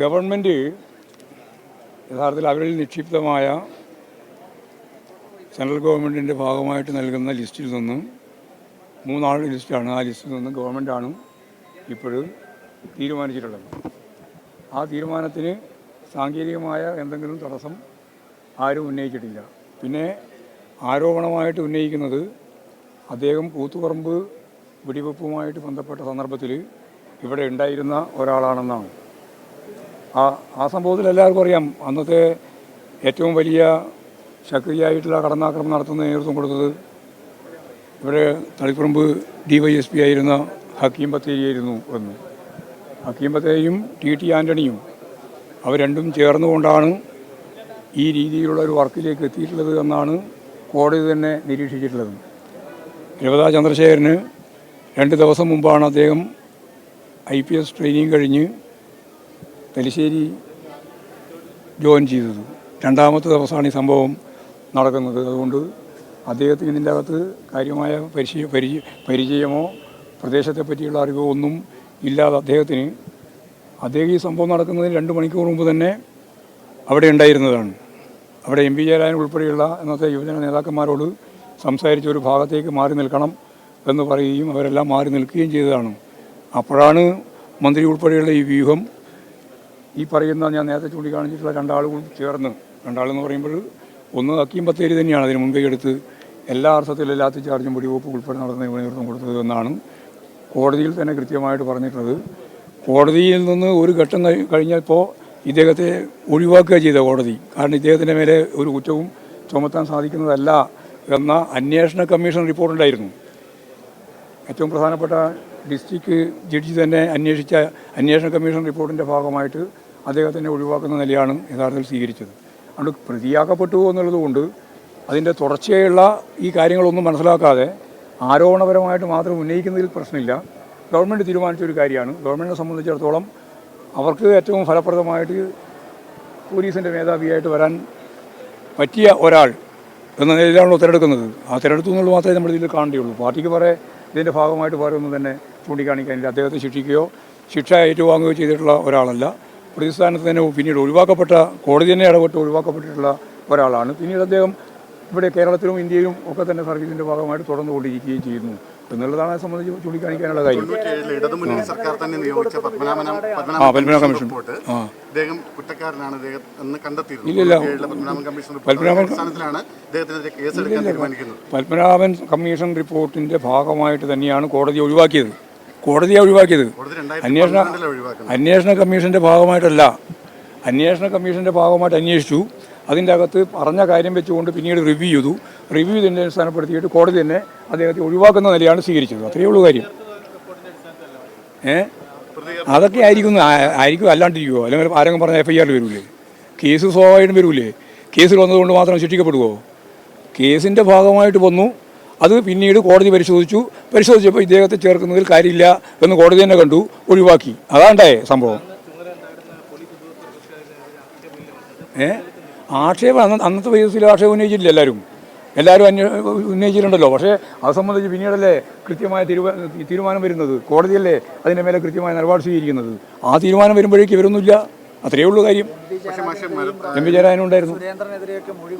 Government യഥാർത്ഥത്തിൽ അവരിൽ നിക്ഷിപ്തമായ central ഗവൺമെന്റിന്റെ ഭാഗമായിട്ട് നൽകുന്ന ലിസ്റ്റിൽ നിന്നും മൂന്നാളുടെ ലിസ്റ്റാണ്. ആ ലിസ്റ്റിൽ നിന്നും ഗവൺമെന്റാണ് ഇപ്പോഴും തീരുമാനിച്ചിട്ടുള്ളത്. ആ തീരുമാനത്തിന് സാങ്കേതികമായ എന്തെങ്കിലും തടസ്സം ആരും ഉന്നയിച്ചിട്ടില്ല. പിന്നെ ആരോപണമായിട്ട് ഉന്നയിക്കുന്നത് അദ്ദേഹം കൂത്തുപറമ്പ് വെടിവെപ്പുമായിട്ട് ബന്ധപ്പെട്ട സന്ദർഭത്തിൽ ഇവിടെ ഉണ്ടായിരുന്ന ഒരാളാണെന്നാണ്. ആ ആ സംഭവത്തിൽ എല്ലാവർക്കും അറിയാം. അന്നത്തെ ഏറ്റവും വലിയ ശക്തിയായിട്ടുള്ള കടന്നാക്രമണം നടത്തുന്ന നേതൃത്വം കൊടുത്തത് ഇവിടെ Taliparamba D Y S P ആയിരുന്ന ഹക്കീം ബത്തേരിയായിരുന്നു എന്ന്. ഹക്കീം ബത്തേരിയും ടി ടി ആന്റണിയും അവർ രണ്ടും ചേർന്നുകൊണ്ടാണ് ഈ രീതിയിലുള്ള ഒരു വർക്കിലേക്ക് എത്തിയിട്ടുള്ളത് എന്നാണ് കോടതി തന്നെ നിരീക്ഷിച്ചിട്ടുള്ളത്. രവതാ ചന്ദ്രശേഖരന് രണ്ട് ദിവസം മുമ്പാണ് അദ്ദേഹം ഐ പി എസ് ട്രെയിനിങ് കഴിഞ്ഞ് തലശ്ശേരി ജോയിൻ ചെയ്തത്. രണ്ടാമത്തെ ദിവസമാണ് ഈ സംഭവം നടക്കുന്നത്. അതുകൊണ്ട് അദ്ദേഹത്തിന് ഇതിന്റെ അകത്ത് കാര്യമായ പരിശീ പരിചയ പരിചയമോ പ്രദേശത്തെ പറ്റിയുള്ള അറിവോ ഒന്നും ഇല്ലാതെ അദ്ദേഹത്തിന് അദ്ദേഹം ഈ സംഭവം നടക്കുന്നതിന് രണ്ട് മണിക്കൂർ മുമ്പ് തന്നെ അവിടെ ഉണ്ടായിരുന്നതാണ്. അവിടെ എം പി ജയരാജൻ ഉൾപ്പെടെയുള്ള ഇന്നത്തെ യുവജന നേതാക്കന്മാരോട് സംസാരിച്ച് ഒരു ഭാഗത്തേക്ക് മാറി നിൽക്കണം എന്ന് പറയുകയും അവരെല്ലാം മാറി നിൽക്കുകയും ചെയ്തതാണ്. അപ്പോഴാണ് മന്ത്രി ഉൾപ്പെടെയുള്ള ഈ വ്യൂഹം ഈ പറയുന്ന ഞാൻ നേരത്തെ ചൂണ്ടിക്കാണിച്ചിട്ടുള്ള രണ്ടാളുകളും ചേർന്ന് രണ്ടാളെന്ന് പറയുമ്പോൾ ഒന്ന് അക്കീം ബത്തേരി തന്നെയാണ്. അതിന് മുൻകൈ എടുത്ത് എല്ലാ അർത്ഥത്തിലും ലാത്തി ചാർജും വെടിവെപ്പ് ഉൾപ്പെടെ നടന്ന നേതൃത്വം കൊടുത്തത് എന്നാണ് കോടതിയിൽ തന്നെ കൃത്യമായിട്ട് പറഞ്ഞിട്ടുള്ളത്. കോടതിയിൽ നിന്ന് ഒരു ഘട്ടം കഴിഞ്ഞപ്പോൾ ഇദ്ദേഹത്തെ ഒഴിവാക്കുക ചെയ്ത കോടതി. കാരണം ഇദ്ദേഹത്തിന്റെ മേലെ ഒരു കുറ്റവും ചുമത്താൻ സാധിക്കുന്നതല്ല എന്ന അന്വേഷണ കമ്മീഷൻ റിപ്പോർട്ടുണ്ടായിരുന്നു ഏറ്റവും പ്രധാനപ്പെട്ട ഡിസ്ട്രിക്ട് ജഡ്ജി തന്നെ അന്വേഷിച്ച അന്വേഷണ കമ്മീഷൻ റിപ്പോർട്ടിന്റെ ഭാഗമായിട്ട് അദ്ദേഹത്തിനെ ഒഴിവാക്കുന്ന നിലയാണ് യഥാർത്ഥത്തിൽ സ്വീകരിച്ചത്. അതുകൊണ്ട് പ്രതിയാക്കപ്പെട്ടു എന്നുള്ളതുകൊണ്ട് അതിന്റെ തുടർച്ചയായുള്ള ഈ കാര്യങ്ങളൊന്നും മനസ്സിലാക്കാതെ ആരോപണപരമായിട്ട് മാത്രം ഉന്നയിക്കുന്നതിൽ പ്രശ്നമില്ല. ഗവൺമെന്റ് തീരുമാനിച്ച ഒരു കാര്യമാണ്. ഗവൺമെന്റിനെ സംബന്ധിച്ചിടത്തോളം അവർക്ക് ഏറ്റവും ഫലപ്രദമായിട്ട് പോലീസിന്റെ മേധാവിയായിട്ട് വരാൻ പറ്റിയ ഒരാൾ എന്ന നിലയിലാണ് തിരഞ്ഞെടുക്കുന്നത് ആ തിരഞ്ഞെടുത്തു എന്നുള്ളത് മാത്രമേ നമ്മൾ ഇതിൽ കാണേണ്ടിയുള്ളൂ പാർട്ടിക്ക് പറയെ ഇതിന്റെ ഭാഗമായിട്ട് വേറെ ഒന്നും തന്നെ ചൂണ്ടിക്കാണിക്കാനില്ല. അദ്ദേഹത്തെ ശിക്ഷിക്കുകയോ ശിക്ഷ ഏറ്റുവാങ്ങുകയോ ചെയ്തിട്ടുള്ള ഒരാളല്ല. പ്രതിസ്ഥാനത്ത് തന്നെ പിന്നീട് ഒഴിവാക്കപ്പെട്ട കോടതി തന്നെ ഇടപെട്ട് ഒഴിവാക്കപ്പെട്ടിട്ടുള്ള ഒരാളാണ്. പിന്നീട് അദ്ദേഹം ഇവിടെ കേരളത്തിലും ഇന്ത്യയിലും ഒക്കെ തന്നെ സർവീസിന്റെ ഭാഗമായിട്ട് തുടർന്നുകൊണ്ടിരിക്കുകയും ചെയ്യുന്നു. എന്നുള്ളതാണ് അത് സംബന്ധിച്ച് ചൂണ്ടിക്കാണിക്കാനുള്ള കാര്യം. സർക്കാർ തന്നെ നിയോഗിച്ച ആ, പത്മനാഭ കമ്മീഷൻ. റിപ്പോർട്ട്. ആ. കുറ്റക്കാരനാണ്. അദ്ദേഹം എന്ന് ഇല്ലില്ല. തൊണ്ണൂറ്റിയേഴിലെ പത്മനാഭൻ കമ്മീഷൻ റിപ്പോർട്ട്. പത്മനാഭൻ- അടിസ്ഥാനത്തിലാണ് ഇദ്ദേഹത്തിനെതിരെ കേസെടുക്കാൻ തീരുമാനിക്കുന്നത്. പത്മനാഭൻ കമ്മീഷൻ റിപ്പോർട്ടിന്റെ ഭാഗമായിട്ട് തന്നെയാണ് കോടതി ഒഴിവാക്കിയത്. കോടതിയെ ഒഴിവാക്കിയത്. അന്വേഷണ അന്വേഷണ കമ്മീഷന്റെ ഭാഗമായിട്ടല്ല. അന്വേഷണ കമ്മീഷന്റെ ഭാഗമായിട്ട് അന്വേഷിച്ചു. അതിന്റെ അകത്ത് പറഞ്ഞ കാര്യം വെച്ചുകൊണ്ട് പിന്നീട് റിവ്യൂ ചെയ്തു. റിവ്യൂ ഇതിന്റെ അടിസ്ഥാനപ്പെടുത്തിയിട്ട് കോടതി തന്നെ അദ്ദേഹത്തെ ഒഴിവാക്കുന്ന നിലയാണ് സ്വീകരിച്ചത്. അത്രയേ ഉള്ളൂ കാര്യം. ഏ? അതൊക്കെ ആയിരിക്കും ആയിരിക്കും അല്ലാണ്ടിരിക്കുമോ അല്ലെങ്കിൽ ആരെങ്കിലും പറഞ്ഞ എഫ് ഐ ആറിൽ വരൂലേ? കേസ് സ്വാഭാവികം വരൂലേ? കേസിൽ വന്നതുകൊണ്ട് മാത്രം ശിക്ഷിക്കപ്പെടുമോ കേസിന്റെ ഭാഗമായിട്ട് വന്നു. അത് പിന്നീട് കോടതി പരിശോധിച്ചു. പരിശോധിച്ചപ്പോൾ ഇദ്ദേഹത്തെ ചേർക്കുന്നതിൽ കാര്യമില്ല എന്ന് കോടതി തന്നെ കണ്ടു ഒഴിവാക്കി. അതാണ്ടായേ സംഭവം. ഏ? ആക്ഷേപം അന്ന് അന്നത്തെ വയസ്സിൽ ആക്ഷേപം ഉന്നയിച്ചിട്ടില്ല എല്ലാവരും. എല്ലാവരും അന്വേ ഉന്നയിച്ചിട്ടുണ്ടല്ലോ. പക്ഷേ അത് സംബന്ധിച്ച് പിന്നീടല്ലേ കൃത്യമായ തീരുമാ തീരുമാനം വരുന്നത്? കോടതിയല്ലേ അതിന്റെ മേലെ കൃത്യമായ നിലപാട് സ്വീകരിക്കുന്നത്? ആ തീരുമാനം വരുമ്പോഴേക്കും ഇവരൊന്നുമില്ല. അത്രയേ ഉള്ളൂ കാര്യം. എം വി ജയരാജനുണ്ടായിരുന്നു മൊഴി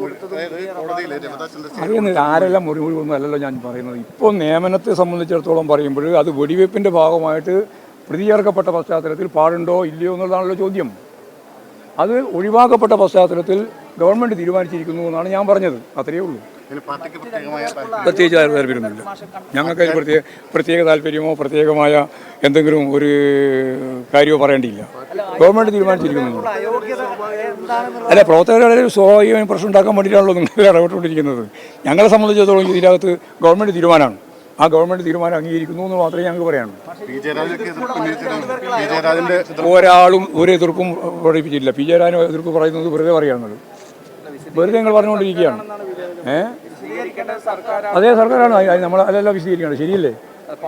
അറിയുന്നില്ല ആരെല്ലാം മുറി മുറി ഒന്നും അല്ലല്ലോ ഞാൻ പറയുന്നത്. ഇപ്പോൾ നിയമനത്തെ സംബന്ധിച്ചിടത്തോളം പറയുമ്പോൾ അത് വെടിവെപ്പിന്റെ ഭാഗമായിട്ട് പ്രതി ചേർക്കപ്പെട്ട പശ്ചാത്തലത്തിൽ പാടുണ്ടോ ഇല്ലയോ എന്നുള്ളതാണല്ലോ ചോദ്യം. അത് ഒഴിവാക്കപ്പെട്ട പശ്ചാത്തലത്തിൽ ഗവൺമെന്റ് തീരുമാനിച്ചിരിക്കുന്നു എന്നാണ് ഞാൻ പറഞ്ഞത്. അത്രയേ ഉള്ളൂ. പ്രത്യേകിച്ച് താല്പര്യമൊന്നുമില്ല. ഞങ്ങൾക്ക് അതിൽ പ്രത്യേക പ്രത്യേക താല്പര്യമോ പ്രത്യേകമായ എന്തെങ്കിലും ഒരു കാര്യമോ പറയേണ്ടിയില്ല. ഗവൺമെന്റ് തീരുമാനിച്ചിരിക്കുന്നു അല്ല പ്രവർത്തകരുടെ സ്വാഭാവികമായും പ്രശ്നം ഉണ്ടാക്കാൻ വേണ്ടിയിട്ടാണല്ലോ നിങ്ങൾ ഇടപെട്ടുകൊണ്ടിരിക്കുന്നത്. ഞങ്ങളെ സംബന്ധിച്ചിടത്തോളം ഇതിനകത്ത് ഗവൺമെന്റ് തീരുമാനമാണ്. ആ ഗവൺമെന്റ് തീരുമാനം അംഗീകരിക്കുന്നു എന്ന് മാത്രമേ ഞങ്ങൾക്ക് പറയാനുള്ളൂ. ഒരാളും ഒരു എതിർപ്പും പ്രകടിപ്പിച്ചിട്ടില്ല പി ജയരാജൻ എതിർപ്പ് പറയുന്നത് വെറുതെ പറയാനുള്ളത് വെറുതെ ഞങ്ങൾ പറഞ്ഞുകൊണ്ടിരിക്കുകയാണ്. ഏ? അതേ സർക്കാരാണ്. അത് നമ്മൾ അതെല്ലാം വിശദീകരിക്കണം ശരിയല്ലേ?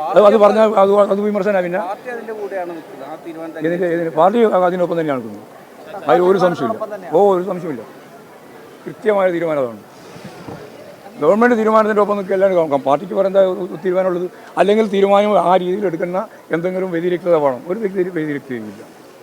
അത് അത് പറഞ്ഞാൽ അത് അത് വിമർശന പിന്നെ. പാർട്ടി അതിന്റെ കൂടെയാണ് നിൽക്കുന്നത്. ആ തീരുമാനം ഇതിന്റെ പാർട്ടി അതിനൊപ്പം തന്നെയാണ് നിൽക്കുന്നത്. അതിൽ ഒരു സംശയമില്ല ഓ ഒരു സംശയമില്ല കൃത്യമായ തീരുമാനമാണ് ഗവൺമെന്റ് തീരുമാനത്തിന്റെ ഒപ്പം നിൽക്കുക എല്ലാവരും നോക്കാം പാർട്ടിക്ക് പറയുന്ന തീരുമാനമുള്ളത്? അല്ലെങ്കിൽ തീരുമാനം ആ രീതിയിൽ എടുക്കുന്ന എന്തെങ്കിലും വ്യതിരിക്തത വേണം. ഒരു വ്യക്തി വ്യതിരിക്തതയില്ല.